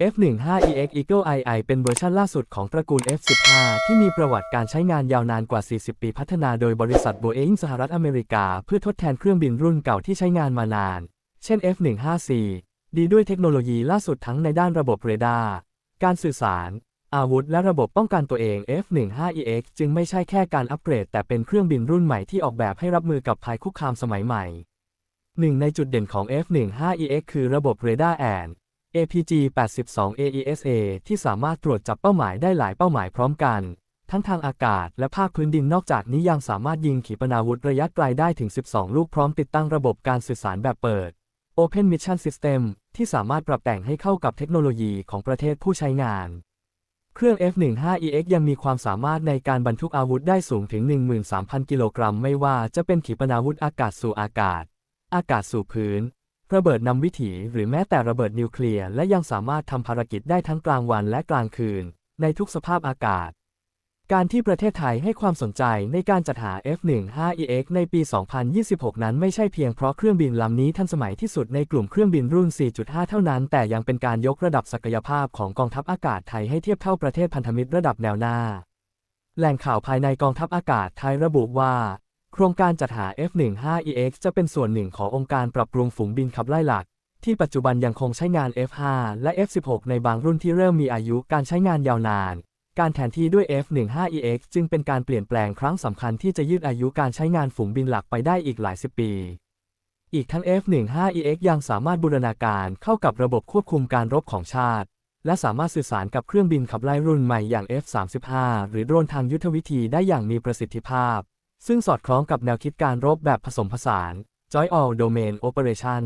F15EX Eagle II เป็นเวอร์ชันล่าสุดของตระกูล F15 ที่มีประวัติการใช้งานยาวนานกว่า 40 ปีพัฒนาโดยบริษัท Boeing สหรัฐอเมริกา เพื่อทดแทนเครื่องบินรุ่นเก่าที่ใช้งานมานาน เช่น F15C ดีด้วยเทคโนโลยีล่าสุดทั้งในด้านระบบเรดาร์ การสื่อสาร อาวุธ และระบบป้องกันตัวเอง F15EX จึงไม่ใช่แค่การอัปเกรด แต่เป็นเครื่องบินรุ่นใหม่ที่ออกแบบให้รับมือกับภัยคุกคามสมัยใหม่ หนึ่งในจุดเด่นของ F15EX คือระบบเรดาร์แอน APG 82 AESA ที่สามารถตรวจจับเป้าหมายได้หลายเป้าหมายพร้อมกัน ทั้งทางอากาศและภาคพื้นดินนอกจากนี้ยังสามารถยิงขีปนาวุธระยะไกลได้ถึง 12 ลูกพร้อมติดตั้งระบบการสื่อสารแบบเปิด Open Mission System ที่สามารถปรับแต่งให้เข้ากับเทคโนโลยีของประเทศผู้ใช้งาน เครื่อง F15EX ยังมีความสามารถในการบรรทุกอาวุธได้สูงถึง 13,000 กิโลกรัม ไม่ว่าจะเป็นขีปนาวุธอากาศสู่อากาศ อากาศสู่พื้น ระเบิดนำวิถีหรือแม้แต่ระเบิดนิวเคลียร์และยังสามารถทำภารกิจได้ทั้งกลางวันและกลางคืน ในทุกสภาพอากาศ การที่ประเทศไทยให้ความสนใจในการจัดหา F15EX ในปี 2026 นั้นไม่ใช่เพียงเพราะเครื่องบินลำนี้ทันสมัยที่สุดในกลุ่มเครื่องบินรุ่น 4.5 เท่านั้น แต่ยังเป็นการยกระดับศักยภาพของกองทัพอากาศไทยให้เทียบเท่าประเทศพันธมิตรระดับแนวหน้าแหล่งข่าวภายในกองทัพอากาศไทยระบุว่า โครงการจัดหา F15EX จะเป็นส่วนหนึ่งขององค์การปรับปรุงฝูงบินขับไล่หลัก ที่ปัจจุบันยังคงใช้งาน F5 และ F16 ในบางรุ่นที่เริ่มมีอายุการใช้งานยาวนาน การแทนที่ด้วย F15EX จึงเป็นการเปลี่ยนแปลงครั้งสำคัญที่จะยืดอายุการใช้งานฝูงบินหลักไปได้อีกหลายสิบปี อีกทั้ง F15EX ยังสามารถบูรณาการเข้ากับระบบควบคุมการรบของชาติและสามารถสื่อสารกับเครื่องบินขับไล่รุ่นใหม่อย่าง F35 หรือโดรนทางยุทธวิธีได้อย่างมีประสิทธิภาพ ซึ่งสอดคล้องกับแนวคิดการรบแบบผสมผสาน Joint All Domain Operation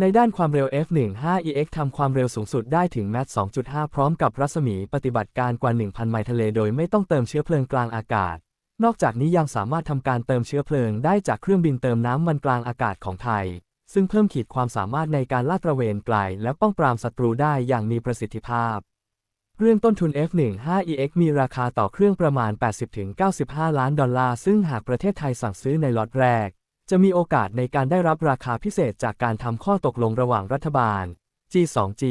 ในด้านความเร็ว F15EX ทำความเร็วสูงสุดได้ถึงแมท2.5 พร้อมกับรัศมีปฏิบัติการกว่า 1,000 ไมล์ทะเลโดยไม่ต้องเติมเชื้อเพลิงกลางอากาศ นอกจากนี้ยังสามารถทำการเติมเชื้อเพลิงได้จากเครื่องบินเติมน้ำมันกลางอากาศของไทย ซึ่งเพิ่มขีดความสามารถในการลาดตระเวนไกล และป้องปรามศัตรูได้อย่างมีประสิทธิภาพ เรื่องต้นทุน F15EX มีราคาต่อเครื่องประมาณ 80-95 ล้านดอลลาร์ ซึ่งหากประเทศไทยสั่งซื้อในล็อตแรก จะมีโอกาสในการได้รับราคาพิเศษจากการทำข้อตกลงระหว่างรัฐบาล G2G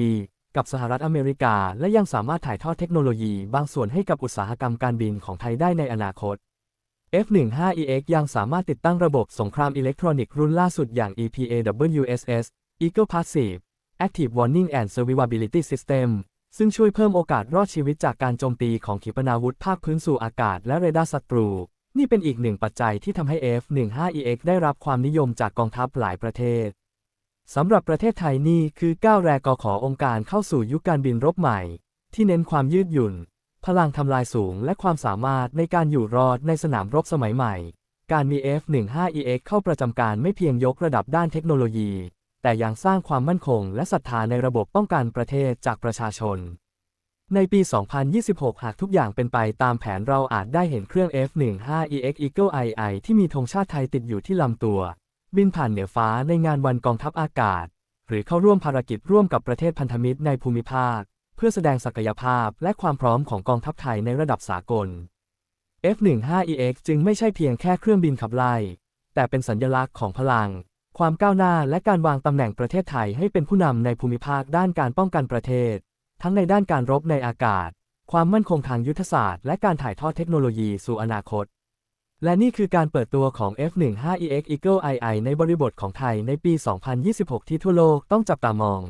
กับสหรัฐอเมริกา และยังสามารถถ่ายทอดเทคโนโลยีบางส่วนให้กับอุตสาหกรรมการบินของไทยได้ในอนาคต F15EX ยังสามารถติดตั้งระบบสงครามอิเล็กทรอนิกส์รุ่นล่าสุดอย่าง EPAWSS Eagle Passive Active Warning and Survivability System ซึ่งช่วยเพิ่มโอกาสรอดชีวิตจากการโจมตีของขีปนาวุธภาคพื้นสู่อากาศและเรดาร์ศัตรู นี่เป็นอีกหนึ่งปัจจัยที่ทำให้ F15EX ได้รับความนิยมจากกองทัพหลายประเทศสำหรับประเทศไทยนี่คือก้าวแรกขอองค์การเข้าสู่ยุคการบินรบใหม่ ที่เน้นความยืดหยุ่น พลังทำลายสูงและความสามารถในการอยู่รอดในสนามรบสมัยใหม่ การมี F15EX เข้าประจำการไม่เพียงยกระดับด้านเทคโนโลยี แต่ยังสร้างความมั่นคงและศรัทธาในระบบป้องกันประเทศจากประชาชน ในปี 2026 หากทุกอย่างเป็นไปตามแผนเราอาจได้เห็นเครื่อง F15EX Eagle II ที่มีธงชาติไทยติดอยู่ที่ลำตัว บินผ่านเหนือฟ้าในงานวันกองทัพอากาศ หรือเข้าร่วมภารกิจร่วมกับประเทศพันธมิตรในภูมิภาค เพื่อแสดงศักยภาพและความพร้อมของกองทัพไทยในระดับสากล F15EX จึงไม่ใช่เพียงแค่เครื่องบินขับไล่ แต่เป็นสัญลักษณ์ของพลัง ความก้าวหน้าและการวางตำแหน่งประเทศไทยให้เป็นผู้นำในภูมิภาคด้านการป้องกันประเทศ ทั้งในด้านการรบในอากาศ ความมั่นคงทางยุทธศาสตร์ และการถ่ายทอดเทคโนโลยีสู่อนาคต และนี่คือการเปิดตัวของ F15EX Eagle II ในบริบทของไทยในปี 2026 ที่ทั่วโลกต้องจับตามอง